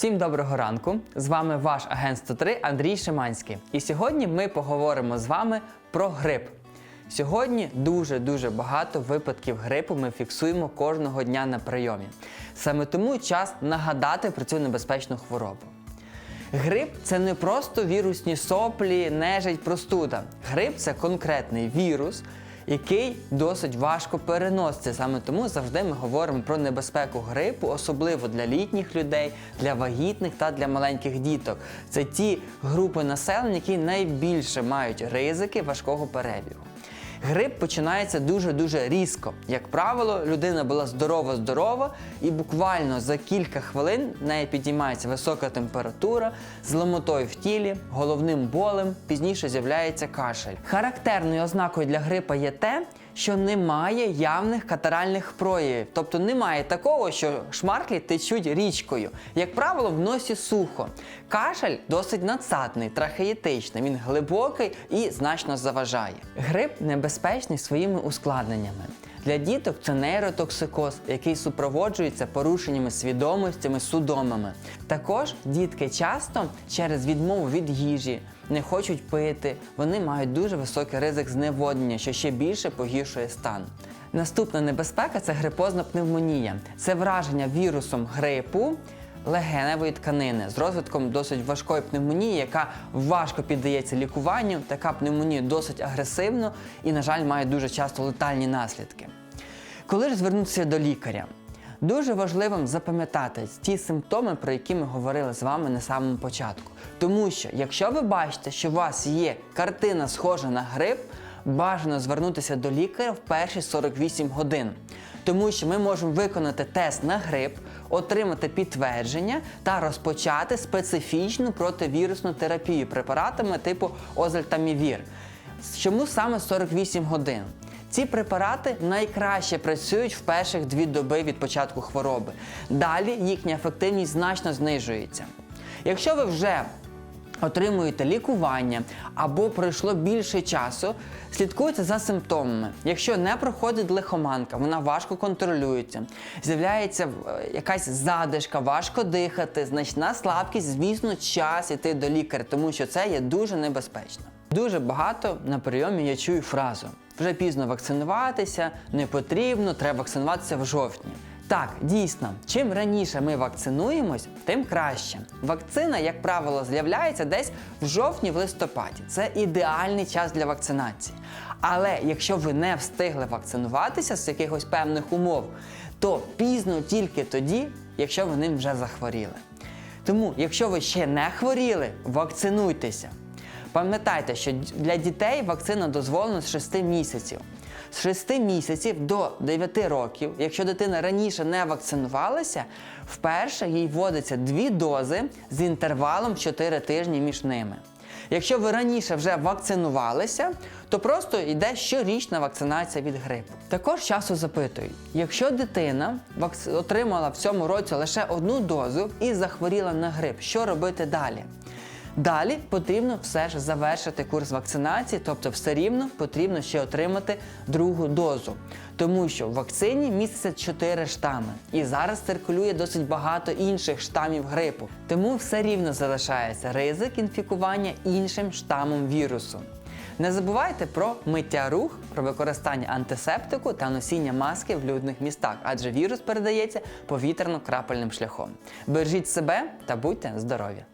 Всім доброго ранку! З вами ваш агент 103 Андрій Шиманський. І сьогодні ми поговоримо з вами про грип. Сьогодні дуже-дуже багато випадків грипу ми фіксуємо кожного дня на прийомі. Саме тому час нагадати про цю небезпечну хворобу. Грип це не просто вірусні соплі, нежить, простуда. Грип це конкретний вірус, який досить важко переноситься. Саме тому завжди ми говоримо про небезпеку грипу, особливо для літніх людей, для вагітних та для маленьких діток. Це ті групи населення, які найбільше мають ризики важкого перебігу. Грип починається дуже-дуже різко. Як правило, людина була здорова-здорова, і буквально за кілька хвилин в неї підіймається висока температура, з в тілі, головним болем, пізніше з'являється кашель. Характерною ознакою для грипа є те, що немає явних катаральних проявів, тобто немає такого, що шмарклі течуть річкою. Як правило, в носі сухо. Кашель досить надсадний, трахеїтичний, він глибокий і значно заважає. Грип небезпечний своїми ускладненнями. Для діток це нейротоксикоз, який супроводжується порушеннями свідомостями, судомами. Також дітки часто через відмову від їжі не хочуть пити, вони мають дуже високий ризик зневоднення, що ще більше погіршує стан. Наступна небезпека це грипозна пневмонія. Це враження вірусом грипу легеневої тканини з розвитком досить важкої пневмонії, яка важко піддається лікуванню. Така пневмонія досить агресивна і, на жаль, має дуже часто летальні наслідки. Коли ж звернутися до лікаря? Дуже важливим запам'ятати ті симптоми, про які ми говорили з вами на самому початку. Тому що, якщо ви бачите, що у вас є картина схожа на грип, бажано звернутися до лікаря в перші 48 годин. Тому що ми можемо виконати тест на грип, отримати підтвердження та розпочати специфічну противірусну терапію препаратами типу озельтамівір. Чому саме 48 годин? Ці препарати найкраще працюють в перших дві доби від початку хвороби. Далі їхня ефективність значно знижується. Якщо ви вже отримуєте лікування або пройшло більше часу, слідкуйте за симптомами. Якщо не проходить лихоманка, вона важко контролюється, з'являється е, якась задишка, важко дихати, значна слабкість, звісно, час іти до лікаря, тому що це є дуже небезпечно. Дуже багато на прийомі я чую фразу: вже пізно вакцинуватися, не потрібно, треба вакцинуватися в жовтні. Так, дійсно, чим раніше ми вакцинуємось, тим краще. Вакцина, як правило, з'являється десь в жовтні, в листопаді. Це ідеальний час для вакцинації. Але якщо ви не встигли вакцинуватися з якихось певних умов, то пізно тільки тоді, якщо ви ним вже захворіли. Тому, якщо ви ще не хворіли, вакцинуйтеся. Пам'ятайте, що для дітей вакцина дозволена з 6 місяців. З 6 місяців до 9 років, якщо дитина раніше не вакцинувалася, вперше їй вводиться дві дози з інтервалом 4 тижні між ними. Якщо ви раніше вже вакцинувалися, то просто йде щорічна вакцинація від грипу. Також часу запитують: якщо дитина отримала в цьому році лише одну дозу і захворіла на грип, що робити далі? Далі потрібно все ж завершити курс вакцинації, тобто все рівно потрібно ще отримати другу дозу. Тому що в вакцині містяться 4 штами, і зараз циркулює досить багато інших штамів грипу. Тому все рівно залишається ризик інфікування іншим штамом вірусу. Не забувайте про миття рук, про використання антисептику та носіння маски в людних містах, адже вірус передається повітряно-крапельним шляхом. Бережіть себе та будьте здорові!